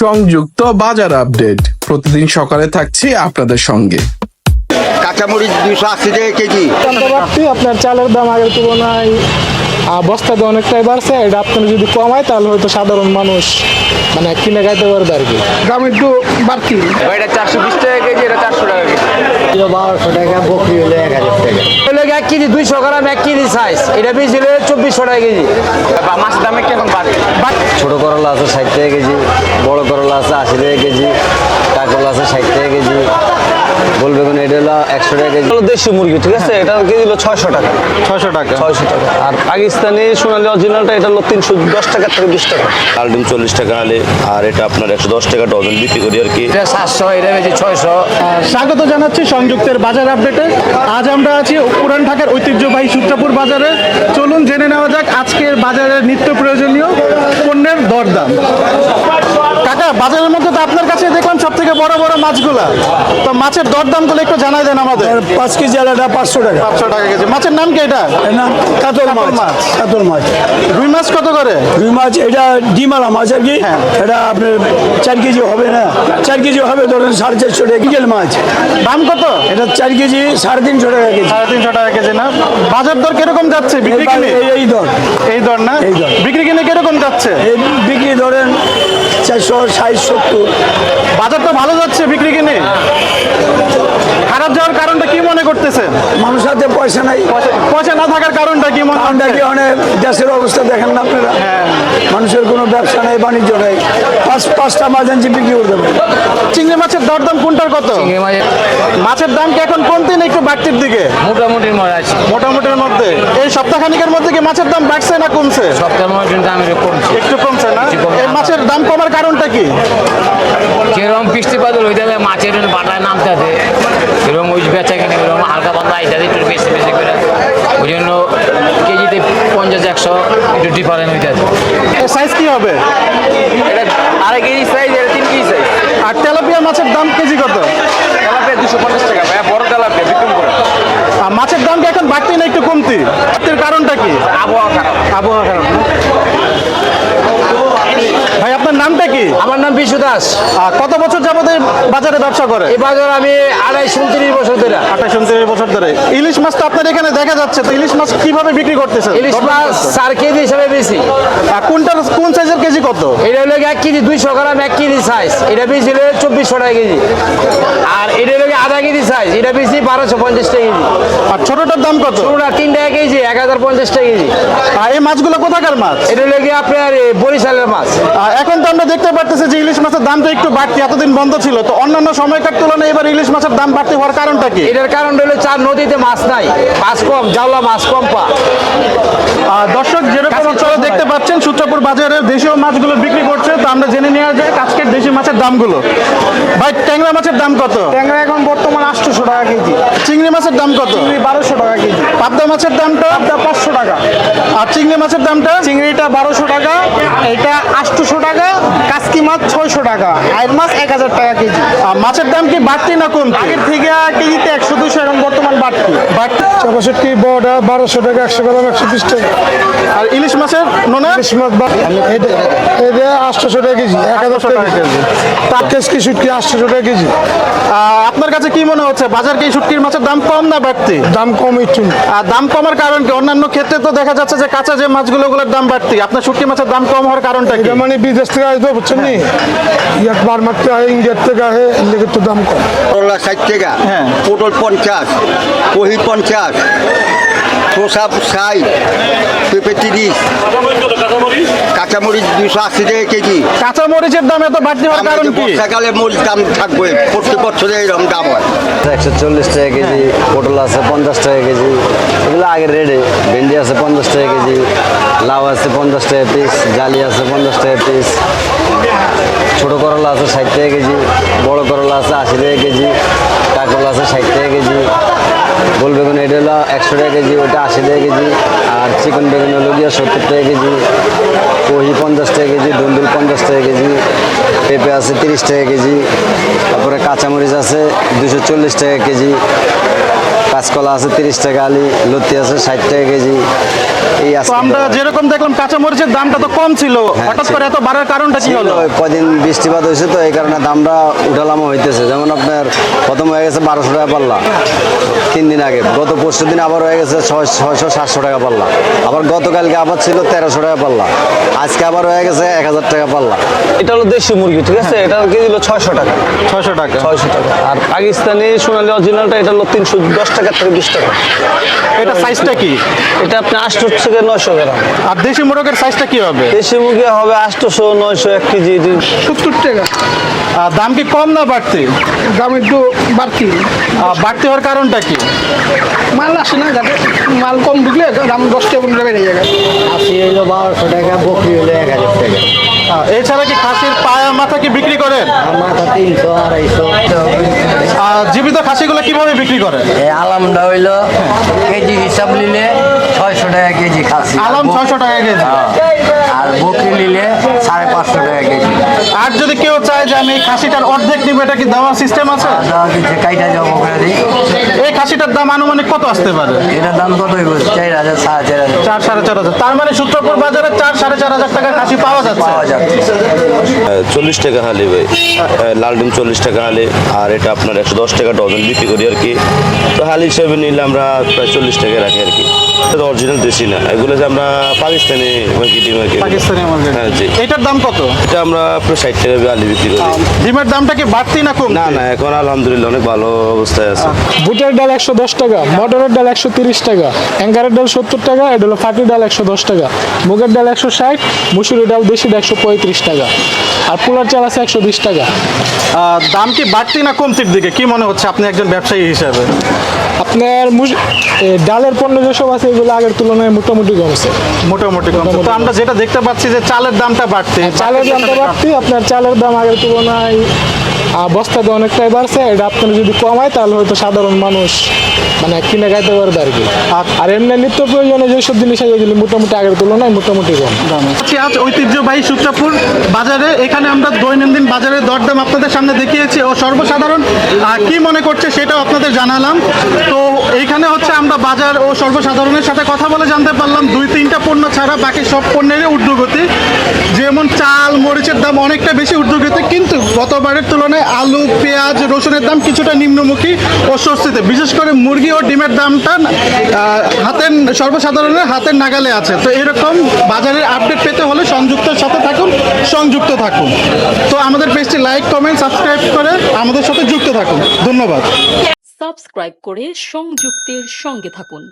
সংযুক্ত বাজার আপডেট। প্রতিদিন সকালে থাকছি আপনাদের সঙ্গে। কাঁচামরিচ দুশো আশি টাকা কেজি। আপনার চালের দাম আগের তুলনায় বস্তাতে অনেকটাই বাড়ছে এটা আপনার যদি কমায় তাহলে হয়তো সাধারণ মানুষ মানে কিনে খাইতে পারবে আর কি। দাম একটু বাড়তি। এটা চারশো বিশ টাকা কেজি এটা চারশো টাকা কেজি। বারোশো টাকা বকরি হলে এক হাজার টাকা। হলো এক কেজি দুইশো গ্রাম এক কেজি সাইজ এটা বেশি হলে চব্বিশশো টাকা কেজি। মাছের দাম বাড়ে ছোট করলা আছে ষাট টাকা কেজি বড় করলা আছে আশি টাকা কেজি কাঁকরলা আছে ষাট টাকা কেজি। গোল বেগুন এটা হলো একশো টাকা কেজি। দেশি মুরগি ঠিক আছে? এটা কেজি হলো ছয়শো টাকা। ছয়শো টাকা। ছয়শো টাকা। আর পাকিস্তানি সোনালি অরিজিনালটা এটা হলো তিনশো দশ টাকা থেকে বিশ টাকা। চল্লিশ টাকা আলে আর এটা আপনার একশো দশ টাকা ডজন বিক্রি করি আর কি। এটা সাতশো এটা বেশি ছয়শো। স্বাগত জানাচ্ছি সংযুক্তের বাজার আপডেটে। আজ আমরা আছি পুরান ঢাকার ঐতিহ্যবাহী সূত্রাপুর বাজারে। চলুন জেনে নেওয়া যাক আজকের বাজারের নিত্য প্রয়োজনীয় পণ্যের দরদাম। কাকা বাজারের মধ্যে তো আপনার কাছে দেখলাম সব থেকে বড় বড় মাছগুলা। তো মাছের দরদামগুলো একটু জানাই দেন আমাদের। পাঁচ কেজি আলাদা পাঁচশো টাকা। পাঁচশো টাকা কেজি। মাছের নাম কি এটা? নাম কাতল মাছ। কাতল মাছ। রুই মাছ কত করে? রুই মাছ এটা ডিমালা মাছ আর কি। হ্যাঁ। এটা আপনার চার কেজি হবে না। চার কেজি হবে ধরেন সাড়ে চারশো টাকা বিকেল মাছ। দাম কত? এটা চার কেজি সাড়ে তিনশো টাকা কেজি। সাড়ে তিনশো টাকা কেজি না? বাজার দর কীরকম যাচ্ছে? বিক্রি কিনে? এই- এই দর। এই দর না? এই দর। বিক্রি কিনে কীরকম যাচ্ছে? এই বিক্রি ধরেন চারশো ষাট সত্তর বাজার তো ভালো যাচ্ছে বিক্রি কিনে। খারাপ যাওয়ার কারণটা কি করতেছেন? মানুষ হাতে পয়সা নাই। পয়সা না থাকার কারণটা কি কারণটা কি অনেক দেশের অবস্থা দেখেন না আপনারা? মানুষের কোনো ব্যবসা নেই বাণিজ্য নেই। পাঁচ পাঁচটা মাছ আনছি বিক্রি করতে পারে চিংড়ি মাছের দরদাম কোনটার কত? মাছের দাম কি এখন কমতে না একটু বাড়তির দিকে? আছে। মোটামুটির মধ্যে। এই সপ্তাহখানিকের মধ্যে কি মাছের দাম বাড়ছে না কমছে? সপ্তাহের দাম কমছে। একটু কমছে না? এই মাছের দাম কমার কারণটা কি? যেরকম বৃষ্টিপাত হইতে হবে মাছের বাটায় নামতে হবে এরকম ওই বেচা কিনে এরকম হালকা পাতলা ইত্যাদি একটু বেশি বেশি করে ওই জন্য কেজিতে পঞ্চাশ একশো একটু ডিফারেন্ট হইতে আছে সাইজ কি হবে? এটা আড়াই কেজি সাইজ এটা তিন কেজি সাইজ আর তেলাপিয়া মাছের দাম কেজি কত? তেলাপিয়া দুশো পঞ্চাশ টাকা ভাইয়া বড় তেলাপিয়া বিক্রম করে। মাছের দাম কি এখন বাড়তি না একটু কমতি? কারণটা কি? আবহাওয়া খারাপ। আবহাওয়া খারাপ আপনার নামটা কি আমার নাম বিশু দাস। কত বছর যাবত বাজারে ব্যবসা করে? এই বাজার আমি আড়াইশ উনত্রিশ বছর ধরে। আঠাশ উনত্রিশ বছর ধরে। ইলিশ মাছ তো আপনার এখানে দেখা যাচ্ছে তো ইলিশ মাছ কীভাবে বিক্রি করতেছে ইলিশ মাছ চার কেজি হিসাবে বেশি। কোনটা কোন সাইজের কেজি কত? এটা হলো এক কেজি দুইশো গ্রাম এক কেজি সাইজ এটা বেশি হলো চব্বিশশো টাকা কেজি। আর এটা কেজি সাইজ এটা বেশি বারোশো পঞ্চাশ টাকা কেজি। আর ছোটটার দাম কত? পুরোটা তিন টাকা কেজি এক হাজার পঞ্চাশ টাকা কেজি। আর এই মাছগুলো কোথাকার মাছ? এটা হলো গিয়ে আপনার বরিশালের মাছ। এখন তো আমরা দেখতে পারতেছি যে ইলিশ মাছের দামটা একটু বাড়তি এতদিন বন্ধ ছিল। তো অন্যান্য সময়কার তুলনায় এবার ইলিশ মাছের দাম বাড়তি হওয়ার কারণটা কি? এটার কারণ হলো চার নদীতে মাছ নাই মাছ কম জাওলা মাছ কম পা। দর্শক যেরকম অঞ্চলে দেখতে পাচ্ছেন সূত্রপুর বাজারে দেশীয় মাছগুলো বিক্রি করছে তো আমরা জেনে নেওয়া যায় আজকের দেশি মাছের দামগুলো। ভাই ট্যাংরা মাছের দাম কত? ট্যাংরা এখন বর্তমানে আটশোশো টাকা কেজি। চিংড়ি মাছের দাম কত? বারোশো টাকা কেজি। পাবদা মাছের দামটা? পাঁচশো টাকা। আর চিংড়ি মাছের দামটা? চিংড়িটা বারোশো টাকা এটা আটশোশো টাকা কাসকি মাছ ছয়শো টাকা। আয়ের মাছ এক হাজার টাকা কেজি। আর মাছের দাম কি বাড়তি না কম আগের থেকে কেজিতে একশো দুশো এখন বর্তমান বাড়তি। বাড়তি। চৌষট্টি বড়টা বারোশো টাকা একশো গ্রাম একশো বিশ টাকা। আর ইলিশ মাছের নোনা? ইলিশ মাছ এটা আটশোশো টাকা কেজি এক হাজার টাকা কেজি। তার কেসকি সুটকি আটশোশো টাকা কেজি? আপনার কাছে কি মনে হচ্ছে বাজার কি শুটকির মাছের দাম কম না বাড়তি? দাম কম একটু। আর দাম কমার কারণ কি? অন্যান্য ক্ষেত্রে তো দেখা যাচ্ছে যে কাঁচা যে মাছগুলো ওগুলোর দাম বাড়তি। আপনার শুটকি মাছের দাম কম হওয়ার কারণটা কি? মানে বিদেশ থেকে আসবে বুঝছেন একবার মাত্র আহে ইন্ডিয়ার থেকে আহে লেগে তো দাম কম। করলা ষাট টাকা হ্যাঁ। পটল পঞ্চাশ কহি পঞ্চাশ শসা ষাট পেঁপে তিরিশ কাঁচামরিচ দুশো আশি টাকা কেজি। কাঁচা মরিচের দাম এত বাড়তি হওয়ার কারণ কি? বর্ষাকালে মরিচ দাম থাকবে প্রত্যেক বছরে এরকম দাম হয়। একশো চল্লিশ টাকা কেজি পটল আছে পঞ্চাশ টাকা কেজি এগুলো আগের রেডে ভেন্ডি আছে পঞ্চাশ টাকা কেজি লাউ আছে পঞ্চাশ টাকা পিস জালি আছে পঞ্চাশ টাকা পিস ছোট করলা আছে ষাট টাকা কেজি, বড় করলা আছে আশি টাকা কেজি, কাঁকরলা আছে ষাট টাকা কেজি। গোল বেগুন এটা হলো একশো টাকা কেজি ওটা আশি টাকা কেজি। আর চিকেন বেগুন হলো গিয়ে সত্তর টাকা কেজি। কহি পঞ্চাশ টাকা কেজি ডুমবিল পঞ্চাশ টাকা কেজি। পেঁপে আছে তিরিশ টাকা কেজি। তারপরে কাঁচামরিচ আছে দুশো চল্লিশ টাকা কেজি। কাঁচকলা আছে তিরিশ টাকা আলি। লতি আছে ষাট টাকা কেজি। তো আমরা যেরকম দেখলাম কাঁচা মরিচের দামটা তো কম ছিল হঠাৎ করে এত বাড়ার কারণটা কি হলো? ওই কদিন বৃষ্টিপাত হয়েছে তো এই কারণে দামটা উঠালামো হইতেছে। যেমন আপনার প্রথম হয়ে গেছে বারোশো টাকা পাল্লা তিন দিন আগে। গত পরশু দিন আবার হয়ে গেছে ছয় ছয়শো সাতশো টাকা পাল্লা। আবার গতকালকে আবার ছিল তেরোশো টাকা পাল্লা। আজকে আবার হয়ে গেছে এক হাজার টাকা পাল্লা। এটা হলো দেশি মুরগি ঠিক আছে? এটা কেজি হলো ছয়শো টাকা। ছয়শো টাকা। ছয়শো টাকা। আর পাকিস্তানি সোনালি অরিজিনালটা এটা হলো তিনশো দশ টাকা থেকে বিশ টাকা। এটা সাইজটা কি? এটা আপনি আটশো থেকে নয়শো গ্রাম। আর দেশি মোরগের সাইজটা কি হবে? দেশি মুরগি হবে আটশোশো নয়শো এক কেজি সত্তর টাকা। আর দাম কি কম না বাড়তি? দাম একটু বাড়তি। বাড়তি হওয়ার কারণটা কি? মাল আসে না যাতে মাল কম ঢুকলে দাম দশ টাকা পনেরো বেড়ে যাবে আশি হইল বারোশো টাকা বকরি হইল এক হাজার টাকা। এছাড়া কি খাসির পায়া মাথা কি বিক্রি করেন? মাথা তিনশো আড়াইশো আর জীবিত খাসিগুলো কীভাবে বিক্রি করেন? আলামটা হইল কেজি হিসাব নিলে ছয়শো টাকা কেজি খাসি। আলম ছয়শো টাকা কেজি। আর বকরি নিলে সাড়ে পাঁচশো টাকা কেজি। আর যদি কেউ চায় যে আমি এই খাসিটার অর্ধেক নিব এটা কি দেওয়ার সিস্টেম আছে? কাইটা যাব এই খাসিটার দাম আনুমানিক কত আসতে পারে? এটার দাম কত হইব? চার হাজার সাড়ে চার হাজার। চার সাড়ে চার হাজার। তার মানে সূত্রপুর বাজারে চার সাড়ে চার হাজার টাকা খাসি পাওয়া যাচ্ছে। পাওয়া যাচ্ছে। চল্লিশ টাকা হালি ভাই। লাল ডিম চল্লিশ টাকা হালি। আর এটা আপনার একশো দশ টাকা ডজন বিক্রি করি আর কি। তো হালি হিসেবে নিলে আমরা প্রায় চল্লিশ টাকা রাখি আর কি। এটা অরিজিনাল দেশি না। এগুলো যে আমরা পাকিস্তানি আর কি পাকিস্তানি মুরগি হ্যাঁ জি। এটার দাম কত? এটা আমরা আপনার ষাট টাকা হালি বিক্রি করি। ডিমের দামটা কি বাড়তি না কম না না এখন আলহামদুলিল্লাহ অনেক ভালো অবস্থায় আছে। বুটের ডাল একশো দশ টাকা মটরের ডাল একশো তিরিশ টাকা অ্যাঙ্কারের ডাল সত্তর টাকা এটা হলো ফাটির ডাল একশো দশ টাকা মুগের ডাল একশো ষাট মুসুরি ডাল দেশি একশো পঁয়ত্রিশ টাকা আর পোলার চাল আছে একশো বিশ টাকা। দাম কি বাড়তি না কমতির দিকে? কি মনে হচ্ছে আপনি একজন ব্যবসায়ী হিসাবে? আপনার ডালের পণ্য যেসব আছে এগুলো আগের তুলনায় মোটামুটি কমছে মোটামুটি কমছে তো আমরা যেটা দেখতে পাচ্ছি যে চালের দামটা বাড়তে চালের দামটা বাড়তে আপনার চালের দাম আগের তুলনায় আহ, বস্তাতে অনেকটাই বাড়ছে এটা আপনার যদি কমায় তাহলে হয়তো সাধারণ মানুষ মানে কিনে খাইতে পারবে আর কি। আর এমনি নিত্য প্রয়োজনে যেসব জিনিস আছে এগুলি মোটামুটি আগের তুলনায় মোটামুটি কম। আজ ঐতিহ্যবাহী সূত্রাপুর বাজারে এখানে আমরা দৈনন্দিন বাজারের দরদাম আপনাদের সামনে দেখিয়েছি ও সর্বসাধারণ কি মনে করছে সেটাও আপনাদের জানালাম। তো এইখানে হচ্ছে আমরা বাজার ও সর্বসাধারণের সাথে কথা বলে জানতে পারলাম দুই তিনটা পণ্য ছাড়া বাকি সব পণ্যেরই ঊর্ধ্বগতি। যেমন চাল মরিচের দাম অনেকটা বেশি ঊর্ধ্বগতি কিন্তু গতবারের তুলনায় আলু, পেঁয়াজ, রসুনের দাম কিছুটা নিম্নমুখী ও স্বস্তিতে। বিশেষ করে মুরগি ও ডিমের দামটা হাতের, সর্বসাধারণের হাতের নাগালে আছে। তো এরকম বাজারের আপডেট পেতে হলে সংযুক্তের সাথে থাকুন, সংযুক্ত থাকুন। তো আমাদের পেজটি লাইক, কমেন্ট, সাবস্ক্রাইব করে আমাদের সাথে যুক্ত থাকুন। ধন্যবাদ। সাবস্ক্রাইব করে সংযুক্তের সঙ্গে থাকুন।